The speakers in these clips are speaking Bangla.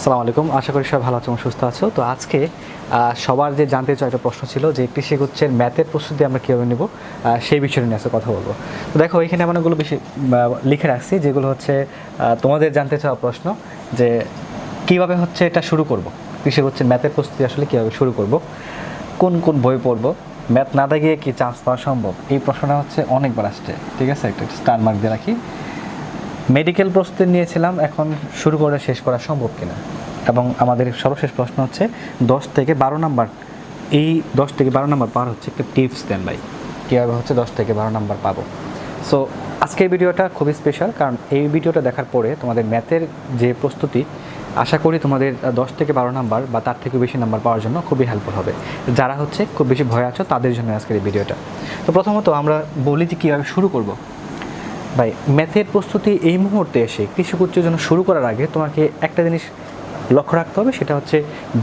আসসালামু আলাইকুম। আশা করি সবাই ভালো আছো সুস্থ আছো। তো আজকে সবার যে জানতে চাও একটা প্রশ্ন ছিল যে কৃষিগুচ্ছের ম্যাথের প্রস্তুতি আমরা কীভাবে নেব সেই বিষয় নিয়ে আজকে কথা বলব। তো দেখো, এখানে আমি অনেকগুলো বেশি লিখে রাখছি, যেগুলো হচ্ছে তোমাদের জানতে চাওয়া প্রশ্ন যে কীভাবে হচ্ছে এটা শুরু করব? কৃষিগুচ্ছের ম্যাথের প্রস্তুতি আসলে কীভাবে শুরু করব? কোন কোন বই পড়ব? ম্যাথ না দাগিয়ে কি চান্স পাওয়া সম্ভব? এই প্রশ্নটা হচ্ছে অনেকবার আসছে, ঠিক আছে? একটা স্টার মার্ক দিয়ে রাখি। মেডিকেল প্রস্তুতি নিয়েছিলাম, এখন শুরু করে শেষ করা সম্ভব কিনা? এবং আমাদের সর্বশেষ প্রশ্ন হচ্ছে, দশ থেকে বারো নাম্বার, এই দশ থেকে বারো নাম্বার পার হচ্ছে একটা টিপস দেন ভাই। কীভাবে হচ্ছে দশ থেকে বারো নাম্বার পাবো? সো আজকের ভিডিওটা খুবই স্পেশাল কারণ এই ভিডিওটা দেখার পরে তোমাদের ম্যাথের যে প্রস্তুতি, আশা করি তোমাদের দশ থেকে বারো নাম্বার বা তার থেকে বেশি নাম্বার পাওয়ার জন্য খুবই হেল্পফুল হবে। যারা হচ্ছে খুব বেশি ভয় আছো, তাদের জন্য আজকের এই ভিডিওটা। তো প্রথমত আমরা বলি যে কীভাবে শুরু করব। ভাই ম্যাথের প্রস্তুতি এই মুহূর্তে এসে কৃষিকুচ্ছের জন্য শুরু করার আগে তোমাকে একটা জিনিস লক্ষ্য রাখতে হবে, সেটা হচ্ছে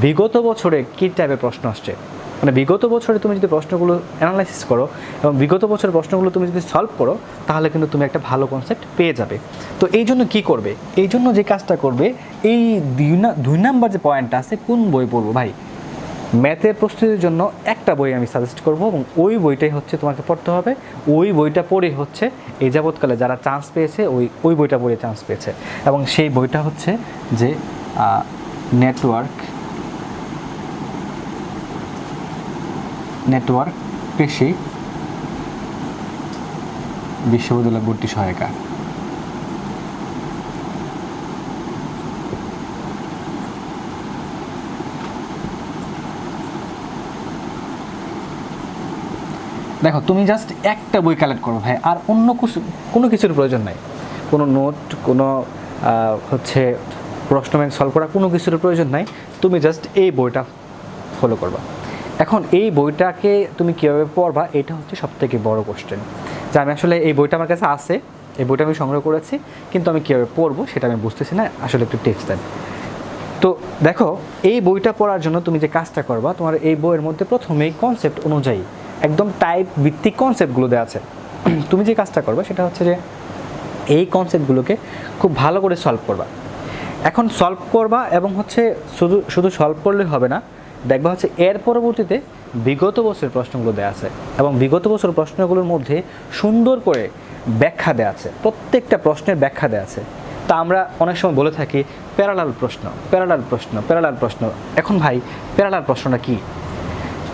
বিগত বছরে কী টাইপের প্রশ্ন আসছে? মানে বিগত বছরে তুমি যদি প্রশ্নগুলো অ্যানালাইসিস করো এবং বিগত বছরের প্রশ্নগুলো তুমি যদি সলভ করো, তাহলে কিন্তু তুমি একটা ভালো কনসেপ্ট পেয়ে যাবে। তো এই জন্য কী করবে? এই জন্য যে কাজটা করবে, এই দুই দুই নাম্বার যে পয়েন্টটা আছে, কোন বই পড়ব ভাই? ম্যাথের প্রস্তুতির জন্য একটা বই আমি সাজেস্ট করব এবং ওই বইটাই হচ্ছে তোমাকে পড়তে হবে। ওই বইটা পড়ে হচ্ছে এই যাবৎকালে যারা চান্স পেয়েছে, ওই ওই বইটা পড়ে চান্স পেয়েছে। এবং সেই বইটা হচ্ছে যে নেটওয়ার্ক নেটওয়ার্ক কৃষি বিশ্ববিদ্যালয় ভর্তি সহায়িকা। দেখো, তুমি জাস্ট একটা বই কালেক্ট করো ভাই, আর অন্য কিছু কোনো কিছুর প্রয়োজন নাই। কোনো নোট কোনো হচ্ছে প্রশ্ন ব্যাংক সলভ করা কোনো কিছুর প্রয়োজন নাই। তুমি জাস্ট এই বইটা ফলো করবা। এখন এই বইটাকে তুমি কীভাবে পড়বা, এটা হচ্ছে সবথেকে বড় কোশ্চেন যে আমি আসলে এই বইটা আমার কাছে আছে, এই বইটা আমি সংগ্রহ করেছি, কিন্তু আমি কীভাবে পড়ব সেটা আমি বুঝতেছি না, আসলে একটু টিপস দেন। তো দেখো, এই বইটা পড়ার জন্য তুমি যে কাজটা করবা, তোমার এই বইয়ের মধ্যে প্রথমেই কনসেপ্ট অনুযায়ী একদম টাইপ ভিত্তিক কনসেপ্টগুলো দেওয়া আছে। তুমি যে কাজটা করবে সেটা হচ্ছে যে, এই কনসেপ্টগুলোকে খুব ভালো করে সলভ করবা। এখন সলভ করবা এবং হচ্ছে শুধু শুধু সলভ করলে হবে না, দেখবা হচ্ছে এর পরবর্তীতে বিগত বছরের প্রশ্নগুলো দেওয়া আছে এবং বিগত বছর প্রশ্নগুলোর মধ্যে সুন্দর করে ব্যাখ্যা দেওয়া আছে, প্রত্যেকটা প্রশ্নের ব্যাখ্যা দেওয়া আছে। তা আমরা অনেক সময় বলে থাকি প্যারালাল প্রশ্ন প্যারালাল প্রশ্ন প্যারালাল প্রশ্ন। এখন ভাই প্যারালাল প্রশ্নটা কী?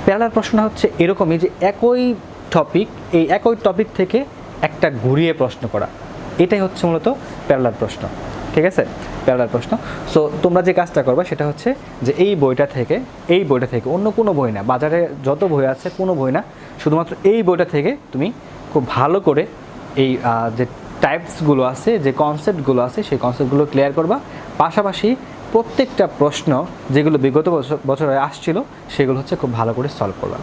প্যারালাল প্রশ্ন হচ্ছে এরকমই যে একই টপিক এই একই টপিক থেকে একটা ঘুরিয়ে প্রশ্ন করা। এটাই হচ্ছে মূলত প্যারালাল প্রশ্ন। ঠিক আছে? প্যারালাল প্রশ্ন। সো তোমরা যে কাজটা করবে সেটা হচ্ছে যে এই বইটা থেকে, এই বইটা থেকে, অন্য কোনো বই না, বাজারে যত বই আছে কোনো বই না, শুধুমাত্র এই বইটা থেকে তুমি খুব ভালো করে এই যে টাইপসগুলো আছে, যে কনসেপ্টগুলো আছে, সেই কনসেপ্টগুলো ক্লিয়ার করবা। পাশাপাশি প্রত্যেকটা প্রশ্ন যেগুলো বিগত বছর বছরে আসছিল, সেগুলো হচ্ছে খুব ভালো করে সলভ করবা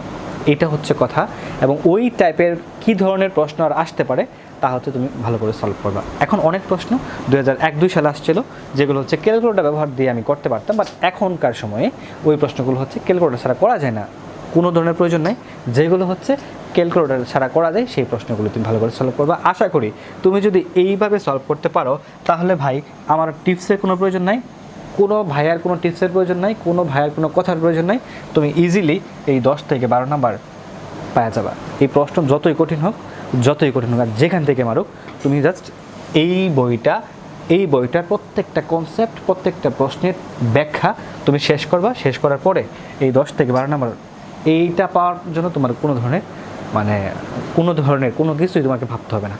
এটা হচ্ছে কথা এবং ওই টাইপের কী ধরনের প্রশ্ন আর আসতে পারে, তা হচ্ছে তুমি ভালো করে সলভ করবা। এখন অনেক প্রশ্ন দু হাজার এক দুই সালে আসছিল, যেগুলো হচ্ছে ক্যালকুলেটার ব্যবহার দিয়ে আমি করতে পারতাম বাট এখনকার সময়ে ওই প্রশ্নগুলো হচ্ছে ক্যালকুলেটার ছাড়া করা যায় না। কোনো ধরনের প্রয়োজন নাই। যেগুলো হচ্ছে ক্যালকুলেটার ছাড়া করা যায়, সেই প্রশ্নগুলো তুমি ভালো করে সলভ করবা। আশা করি তুমি যদি এইভাবে সলভ করতে পারো, তাহলে ভাই, আমার টিপসের কোনো প্রয়োজন নাই। কোনো ভাইয়ার কোনো টিপসের প্রয়োজন নাই, কোনো ভাইয়ার কোনো কথার প্রয়োজন নাই। তুমি ইজিলি এই দশ থেকে বারো নাম্বার পাওয়া যাবা। এই প্রশ্ন যতই কঠিন হোক, যতই কঠিন হোক, আর যেখান থেকে মারুক, তুমি জাস্ট এই বইটা, এই বইটার প্রত্যেকটা কনসেপ্ট প্রত্যেকটা প্রশ্নের ব্যাখ্যা তুমি শেষ করবা। শেষ করার পরে এই দশ থেকে বারো নাম্বার, এইটা পাওয়ার জন্য তোমার কোনো ধরনের মানে কোনো ধরনের কোনো কিছুই তোমাকে ভাবতে হবে না।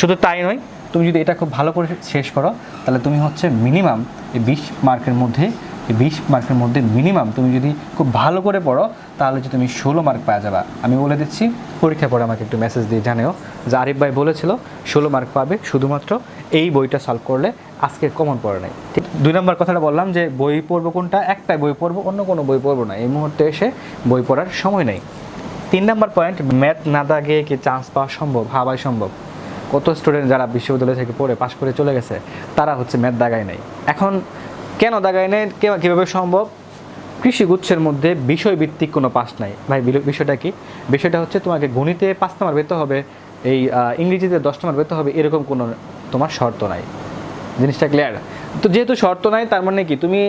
শুধু তাই নয় তুমি যদি এটা খুব ভালো করে শেষ করো, তাহলে তুমি হচ্ছে মিনিমাম এই বিশ মার্কের মধ্যে, এই বিশ মার্কের মধ্যে মিনিমাম তুমি যদি খুব ভালো করে পড়ো, তাহলে যে তুমি ষোলো মার্ক পাওয়া যাবা। আমি বলে দিচ্ছি পরীক্ষা পরে আমাকে একটু মেসেজ দিয়ে জানিও যে আরিফ ভাই বলেছিল, ষোলো মার্ক পাবে শুধুমাত্র এই বইটা সলভ করলে আজকে কমন পড়ে নাই। ঠিক, দুই নম্বর কথাটা বললাম যে বই পড়ব কোনটা? একটাই বই পড়ব, অন্য কোনো বই পড়ব না। এই মুহূর্তে এসে বই পড়ার সময় নেই। তিন নম্বর পয়েন্ট ম্যাথ না দাগে কি চান্স পাওয়া সম্ভব? হাবাই সম্ভব। কত স্টুডেন্ট যারা বিশ্ববিদ্যালয় থেকে পড়ে পাশ করে চলে গেছে, তারা হচ্ছে ম্যাথ দাগায় নেই। এখন কেন দাগায় নেই? কীভাবে সম্ভব? কৃষিগুচ্ছের মধ্যে বিষয়ভিত্তিক কোনো পাস নাই। ভাই বিষয়টা কি? বিষয়টা হচ্ছে তোমাকে গণিতে পাঁচ নাম্বার পেতে হবে, এই ইংরেজিতে দশ নাম্বার পেতে হবে, এরকম কোনো তোমার শর্ত নাই। জিনিসটা ক্লিয়ার তো যেহেতু শর্ত নাই, তার মানে কি? তুমি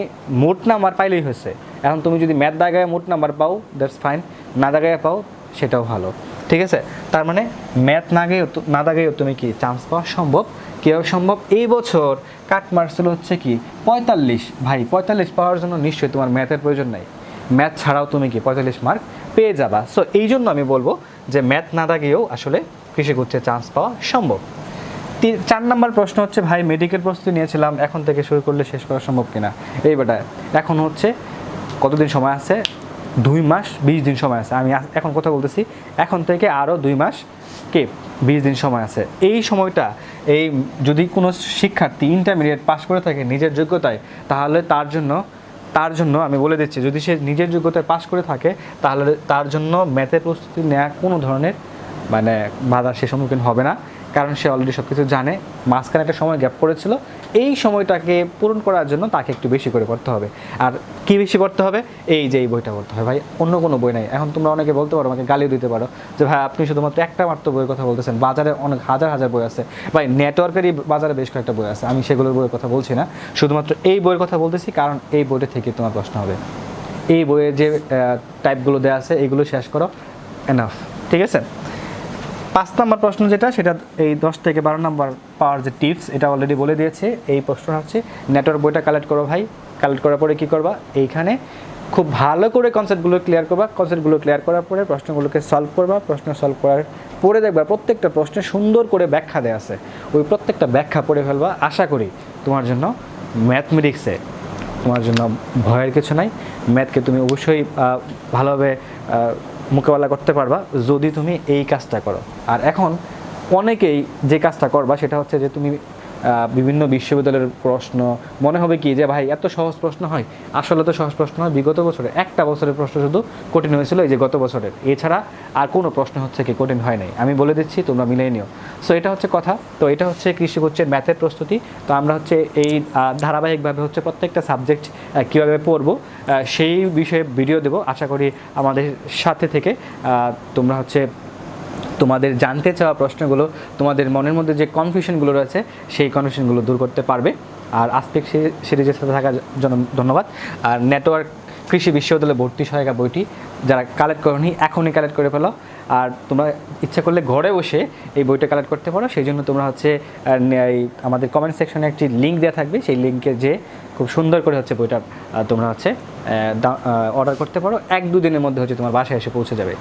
মোট নাম্বার পাইলেই হয়েছে। এখন তুমি যদি ম্যাথ দাগায় মোট নাম্বার পাও দ্যাটস ফাইন না দাগায় পাও, সেটাও ভালো। ঠিক আছে? তার মানে ম্যাথ না গেয়েও না দাগাইও তুমি কি চান্স পাওয়া সম্ভব? কীভাবে সম্ভব? এই বছর কাট মার্কসেল হচ্ছে কি পঁয়তাল্লিশ। ভাই, পঁয়তাল্লিশ পাওয়ার জন্য নিশ্চয়ই তোমার ম্যাথের প্রয়োজন নাই। ম্যাথ ছাড়াও তুমি কি পঁয়তাল্লিশ মার্ক পেয়ে যাবা। সো এই জন্য আমি বলব যে ম্যাথ না দাগিয়েও আসলে কৃষিগুচ্ছে চান্স পাওয়া সম্ভব। তি- চার নম্বর প্রশ্ন হচ্ছে, ভাই মেডিকেল প্রস্তুতি নিয়েছিলাম, এখন থেকে শুরু করলে শেষ করা সম্ভব কিনা? এই বেটা এখন হচ্ছে কতদিন সময় আছে? দুই মাস বিশ দিন সময় আছে। আমি এখন কথা বলতেছি, এখন থেকে আরও দুই মাস কে বিশ দিন সময় আছে। এই সময়টা, এই যদি কোনো শিক্ষার্থী ইন্টারমিডিয়েট পাস করে থাকে নিজের যোগ্যতায়, তাহলে তার জন্য তার জন্য আমি বলে দিচ্ছি, যদি সে নিজের যোগ্যতায় পাশ করে থাকে, তাহলে তার জন্য ম্যাথের প্রস্তুতি নেওয়া কোনো ধরনের মানে বাধার সে সম্মুখীন হবে না। কারণ সে অলরেডি সব কিছু জানে। মাঝখানে একটা সময় গ্যাপ পড়েছিল এই সময়টাকে পূরণ করার জন্য তাকে একটু বেশি করে পড়তে হবে। আর কি বেশি পড়তে হবে? এই যে এই বইটা পড়তে হবে ভাই, অন্য কোনো বই নাই। এখন তোমরা অনেকে বলতে পারো, আমাকে গালিও দিতে পারো যে, ভাই, আপনি শুধুমাত্র একটা মাত্র বইয়ের কথা বলতেছেন। বাজারে অনেক হাজার হাজার বই আছে। ভাই, নেটওয়ার্কেরই বাজারে বেশ কয়েকটা বই আছে। আমি সেগুলোর বইয়ের কথা বলছি না। শুধুমাত্র এই বইয়ের কথা বলতেছি কারণ এই বইটা থেকে তোমার প্রশ্ন হবে। এই বইয়ের যে টাইপগুলো দেওয়া আছে, এগুলো শেষ করো। এনাফ ঠিক আছে? পাঁচ নম্বর প্রশ্ন যেটা, সেটা এই দশ থেকে বারো নম্বর পাওয়ার যে টিপস, এটা অলরেডি বলে দিয়েছে। এই প্রশ্ন হচ্ছে, নেটওয়ার্ক বইটা কালেক্ট করো ভাই। কালেক্ট করার পরে কী করবা? এইখানে খুব ভালো করে কনসেপ্টগুলো ক্লিয়ার করবা। কনসেপ্টগুলো ক্লিয়ার করার পরে প্রশ্নগুলোকে সলভ করবা। প্রশ্ন সলভ করার পরে দেখবা, প্রত্যেকটা প্রশ্নে সুন্দর করে ব্যাখ্যা দেওয়া আছে। ওই প্রত্যেকটা ব্যাখ্যা পড়ে ফেলবা। আশা করি তোমার জন্য ম্যাথমেটিক্সে তোমার জন্য ভয়ের কিছু নাই। ম্যাথকে তুমি অবশ্যই ভালোভাবে মোকাবেলা করতে পারবা যদি তুমি এই কাজটা করো। আর এখন অনেকেই যে কাজটা করবা সেটা হচ্ছে যে তুমি বিভিন্ন বিশ্ববিদ্যালয়ের প্রশ্ন। মনে হবে কি যে, ভাই, এত সহজ প্রশ্ন হয়? আসলে তো সহজ প্রশ্ন হয় বিগত বছরে, একটা বছরের প্রশ্ন শুধু কঠিন হয়েছিল এই যে গত বছরের। এছাড়া আর কোনো প্রশ্ন হচ্ছে কি কঠিন হয় নাই। আমি বলে দিচ্ছি, তোমরা মিলিয়ে নিও। সো এটা হচ্ছে কথা। তো এটা হচ্ছে কৃষি হচ্ছে ম্যাথের প্রস্তুতি। তো আমরা হচ্ছে এই ধারাবাহিকভাবে হচ্ছে প্রত্যেকটা সাবজেক্ট কীভাবে পড়ব সেই বিষয়ে ভিডিও দেবো। আশা করি আমাদের সাথে থেকে তোমরা হচ্ছে তোমাদের জানতে চাওয়া প্রশ্নগুলো, তোমাদের মনের মধ্যে যে কনফিউশনগুলো রয়েছে, সেই কনফিউশনগুলো দূর করতে পারবে। আর আসপেক্ট সিরিজের সাথে থাকার জন্য ধন্যবাদ। আর নেটওয়ার্ক কৃষি বিশ্ববিদ্যালয়ে ভর্তি সহায়িকা বইটি যারা কালেক্ট করনি, এখনই কালেক্ট করে ফেলো। আর তোমরা ইচ্ছা করলে ঘরে বসে এই বইটা কালেক্ট করতে পারো। সেই জন্য তোমরা হচ্ছে আমাদের কমেন্ট সেকশনে একটি লিঙ্ক দেওয়া থাকবে। সেই লিঙ্কে যে খুব সুন্দর করে হচ্ছে বইটা তোমরা হচ্ছে অর্ডার করতে পারো। এক দুদিনের মধ্যে হচ্ছে তোমার বাসায় এসে পৌঁছে যাবে।